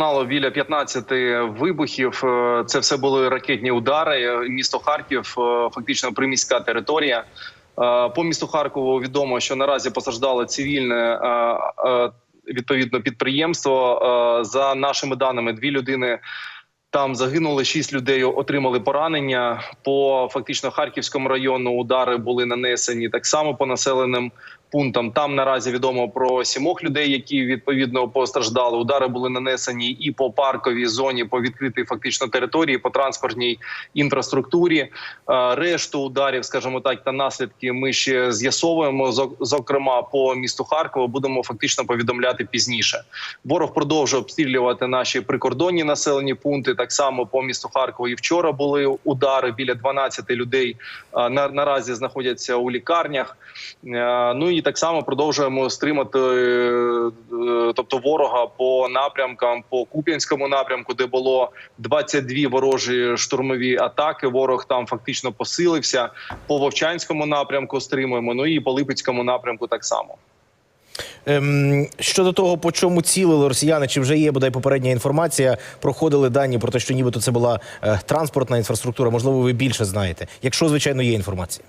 пролунало біля 15 вибухів. Е, Це все були ракетні удари. Е, Місто Харків, е, фактично приміська територія. По місту Харкову відомо, що наразі постраждало цивільне відповідно підприємство. За нашими даними, дві людини. Там загинули шість людей, отримали поранення. По фактично Харківському району удари були нанесені так само по населеним пунктам. Там наразі відомо про сімох людей, які відповідно постраждали. Удари були нанесені і по парковій зоні, по відкритій фактично території, по транспортній інфраструктурі. Е, Решту ударів, скажімо так, та наслідки ми ще з'ясовуємо. Зок- Зокрема, по місту Харкова будемо фактично повідомляти пізніше. Ворог продовжує обстрілювати наші прикордонні населені пункти. Так само по місту Харкова і вчора були удари. Біля 12 людей е, на, наразі знаходяться у лікарнях. Е, Ну і так само продовжуємо стримати, е, тобто ворога по напрямкам, по Куп'янському напрямку, де було 22 ворожі штурмові атаки. Ворог там фактично посилився. По Вовчанському напрямку стримуємо. Ну і по Липецькому напрямку так само. Ем, щодо того, по чому цілили росіяни, чи вже є бодай попередня інформація, проходили дані про те, що нібито це була е, транспортна інфраструктура. Можливо, ви більше знаєте, якщо звичайно є інформація.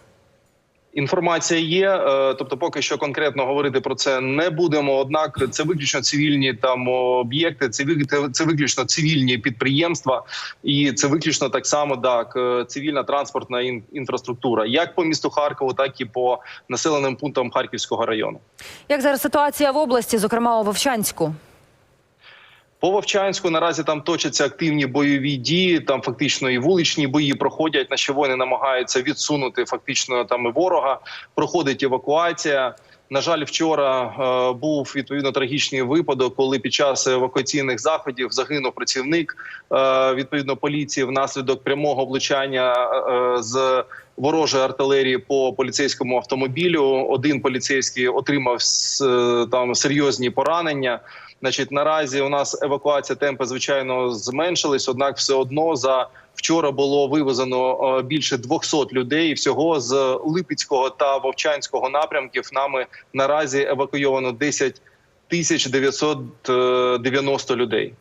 Інформація є, е, тобто поки що конкретно говорити про це не будемо. Однак це виключно цивільні там об'єкти, це це виключно цивільні підприємства, і це виключно так само так цивільна транспортна ін- інфраструктура, як по місту Харкову, так і по населеним пунктам Харківського району. Як зараз ситуація в області, зокрема у Вовчанську? По Вовчанську наразі там точаться активні бойові дії. Там фактично і вуличні бої проходять. Наші воїни намагаються відсунути фактично там і ворога. Проходить евакуація. На жаль, вчора е, був відповідно трагічний випадок, коли під час евакуаційних заходів загинув працівник е, відповідно поліції внаслідок прямого влучання е, з ворожої артилерії по поліцейському автомобілю. Один поліцейський отримав е, там серйозні поранення. Значить, наразі у нас евакуація темпи звичайно зменшились однак, все одно за вчора було вивезено е, більше 200 людей. Всього з Липецького та Вовчанського напрямків нами наразі евакуйовано 10 тисяч 990 людей.